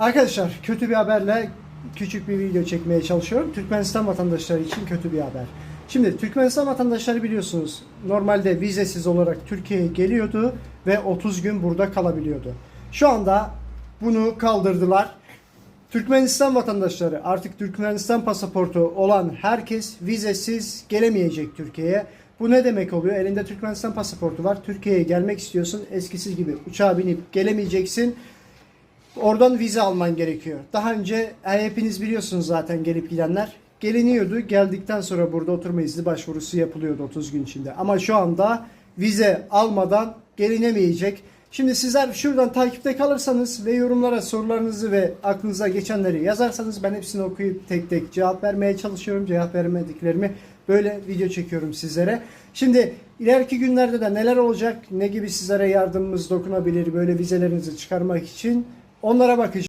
Arkadaşlar kötü bir haberle küçük bir video çekmeye çalışıyorum. Türkmenistan vatandaşları için kötü bir haber. Şimdi Türkmenistan vatandaşları biliyorsunuz normalde vizesiz olarak Türkiye'ye geliyordu ve 30 gün burada kalabiliyordu. Şu anda bunu kaldırdılar. Türkmenistan vatandaşları artık Türkmenistan pasaportu olan herkes vizesiz gelemeyecek Türkiye'ye. Bu ne demek oluyor? Elinde Türkmenistan pasaportu var. Türkiye'ye gelmek istiyorsun. Eskisi gibi uçağa binip gelemeyeceksin. Oradan vize alman gerekiyor. Daha önce e, hepiniz biliyorsunuz zaten gelip gidenler. Geliniyordu. Geldikten sonra burada oturma izni başvurusu yapılıyordu 30 gün içinde. Ama şu anda vize almadan gelinemeyecek. Şimdi sizler şuradan takipte kalırsanız ve yorumlara sorularınızı ve aklınıza geçenleri yazarsanız ben hepsini okuyup tek tek cevap vermeye çalışıyorum. Cevap vermediklerimi böyle video çekiyorum sizlere. Şimdi ileriki günlerde de neler olacak, ne gibi sizlere yardımımız dokunabilir böyle vizelerinizi çıkarmak için onlara bakacağım.